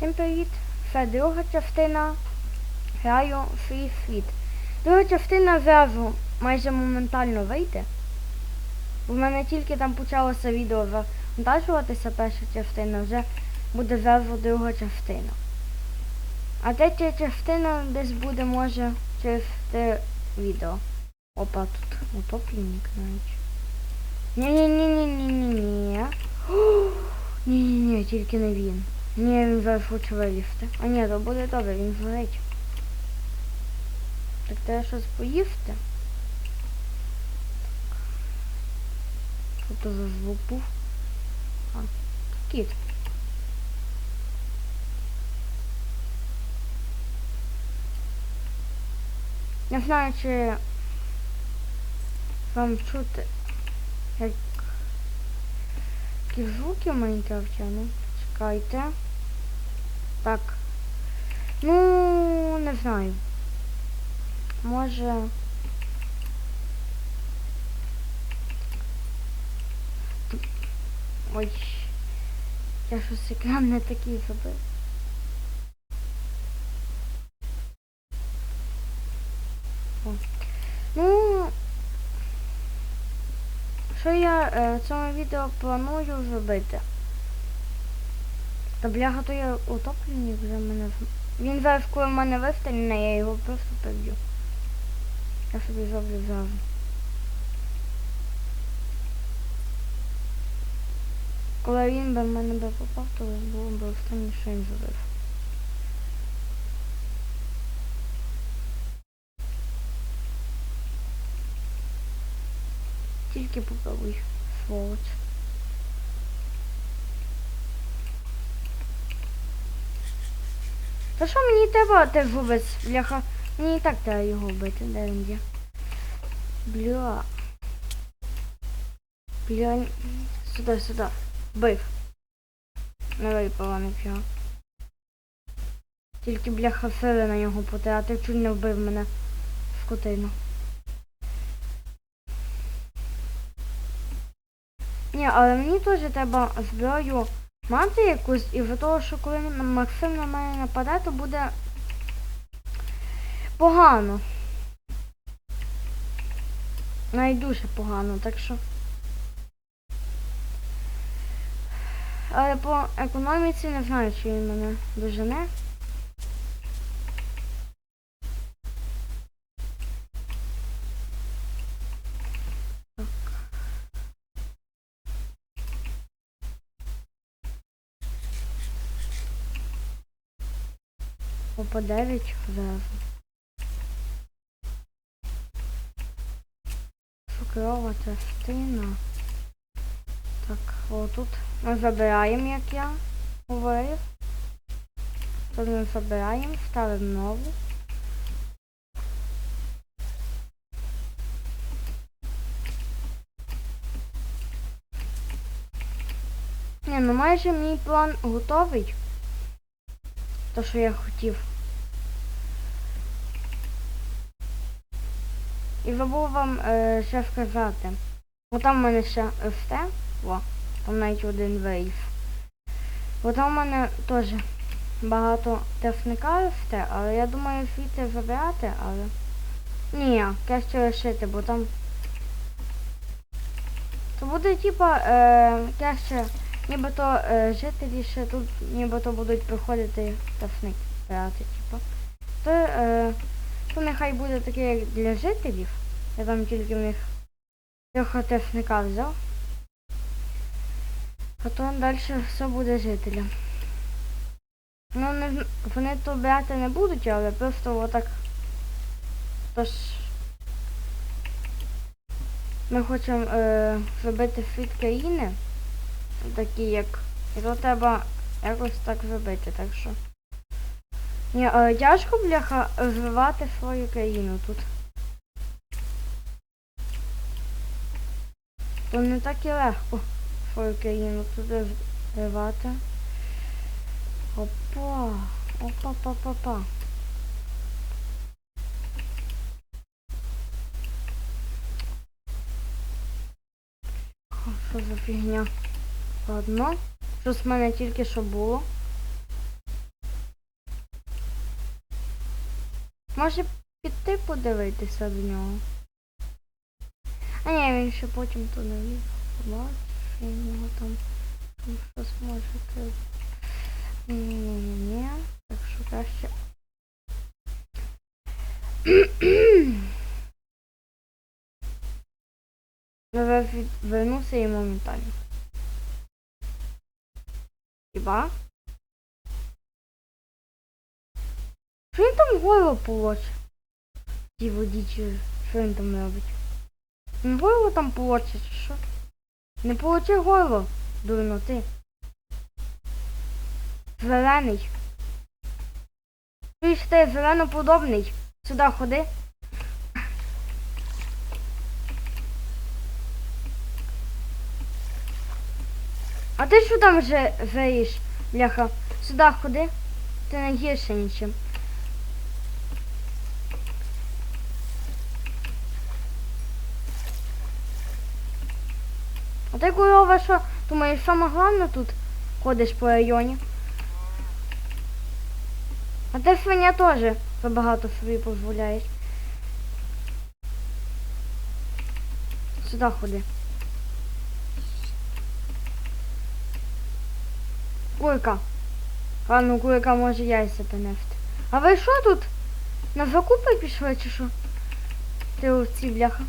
Всім привіт! Це друга частина граю свій світ. Друга частина зразу майже моментально вийде. У мене тільки там почалося відео завантажуватися перша частина, вже буде зразу друга частина. А третя частина десь буде може через те відео. Опа, тут утопленник навіть. Ні-ні-ні-ні-ні-ні-ні. Ні-ні-ні, тільки не він. Ні, він зараз хоче вилізти. А ні, то буде добре, він згорить. Так треба щось поїсти. Що то за звук був? А, кіт. Не знаю, чи вам чути, як звуки в Майнкрафті, ну, чекайте. Так. Ну, не знаю. Може. Ой. Я щось екран не такий зробив. Ну, що я е, в цьому відео планую зробити? Та бляха, то я утопленник вже мене. Він зараз, коли в мене вистрільне, я його просто приб'ю. Я собі зроблю зразу. Коли він би в мене би попав, то було б останнє, що він зробив. Тільки попробуй, сволоч. Та що мені треба теж вбити, бляха? Мені і так треба його вбити, де він є. Бля. Бля. Сюди, сюди. Бив. Не випала нічого. Тільки бляха сили на нього потратив, чуть не вбив мене скотину. Ні, але мені теж треба зброю мати якусь, і за того, що коли Максим на мене нападе, то буде погано. Найдуже погано, так що. Але по економіці не знаю, чи він мене дожене. По 9 зразу. Цукрова частина. Так, отут ми забираємо, як я говорив. Тут ми забираємо, ставимо нову. Ні, ну майже мій план готовий. То, що я хотів. І забув вам е, ще сказати. Бо там в мене ще СТ. О, там навіть один вейв. Бо там в мене теж багато техніка СТ, але я думаю звідти забирати, але... Ні, краще лишити, бо там... То буде типа е, краще, нібито е, жителі ще тут нібито будуть приходити техник брати, типа. То, е, то нехай буде таке як для жителів. Я там тільки в них трохи техніка взяв. То далі все буде жителям. Ну, не, вони то брати не будуть, але просто отак. Тож ми хочемо е, зробити світ країни. Такі як. І то треба якось так зробити, так що. Ні, але тяжко, бляха, розвивати свою країну тут. То не так і легко свою країну туди розвивати. Опа. Опа-па-па-па. Що за фігня? Ладно. Щось в мене тільки що було. Може піти подивитися до нього. А ні, він ще потім то не вів. Побачиш, він його там там щось може. Ні-ні-ні. Так що краще. Вернуся і моментально. Хіба? Що він там гойло полоче? Ті водічі, що він там робить? Він гойло там полоче, чи що? Не получи гойло, дурно ти. Зелений. Ти ж ти зеленоподобний. Сюди ходи. А ти що там вже виїш, бляха? Сюди ходи. Ти не гірше нічим. Ти корова що? Думаєш, саме головне тут ходиш по районі? А ти свиня теж забагато собі дозволяєш. Сюди ходи. Курка. А ну курка може яйця понести. А ви що тут? На закупи пішли чи що? Ти овці, бляха.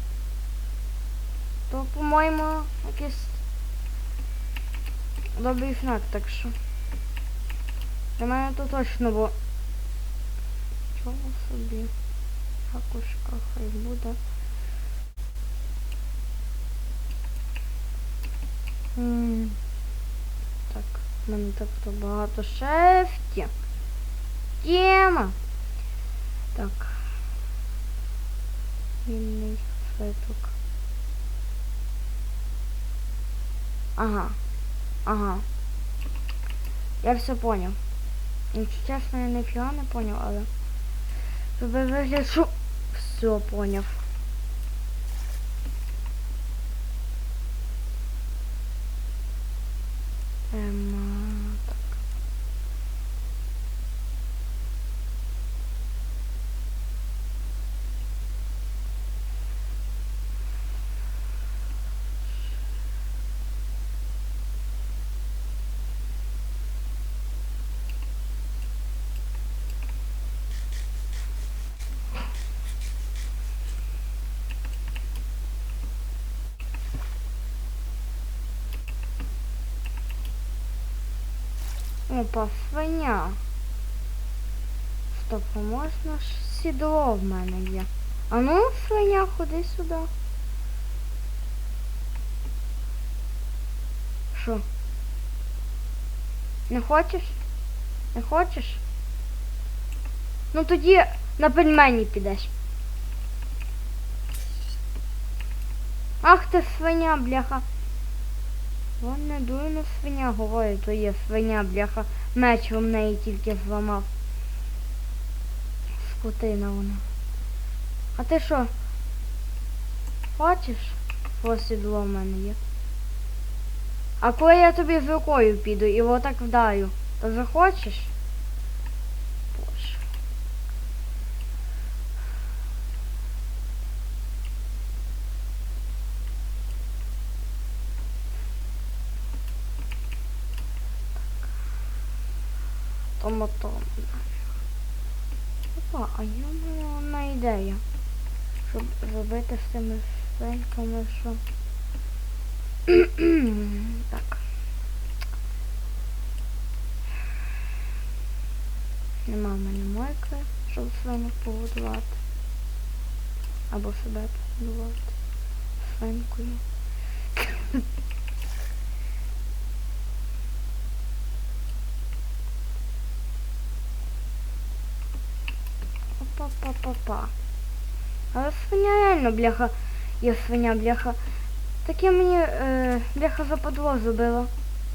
То, по-моєму, якийсь добрий знак, так що. Для мене то точно було. Чого собі? Ракушка хай буде. Так, в мене так то багато шефті. Тема. Так. Вільний феток. Ага. Ага. Я все понял. Якщо чесно, я ніфіга не понял, але. Вигляд, все поняв. Опа, свиня. Стоп, а можна ж сідло в мене є. А ну, свиня, ходи сюди. Що? Не хочеш? Не хочеш? Ну тоді на пельмені підеш. Ах ти свиня, бляха. Вон не дуйно свиня говорить, то є свиня, бляха. Меч в неї тільки зламав. Скотина вона. А ти що? Хочеш? Посідло в мене є. А коли я тобі з рукою піду і отак вдарю, то захочеш? То. Опа, а я мене одна ідея. Щоб зробити з цими свинками, що. так. Нема в мене мойки, щоб свинок погодувати. Або себе погодувати. Свинкою. Опа-па-па-па. Але свиня реально, бляха, є свиня, бляха. Таке мені, е, бляха, западло.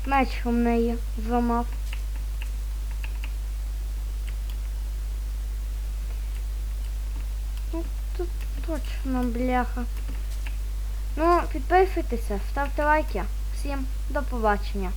Меч у неї зламав. Ну, тут точно, бляха. Ну, підписуйтеся, ставте лайки. Всім до побачення.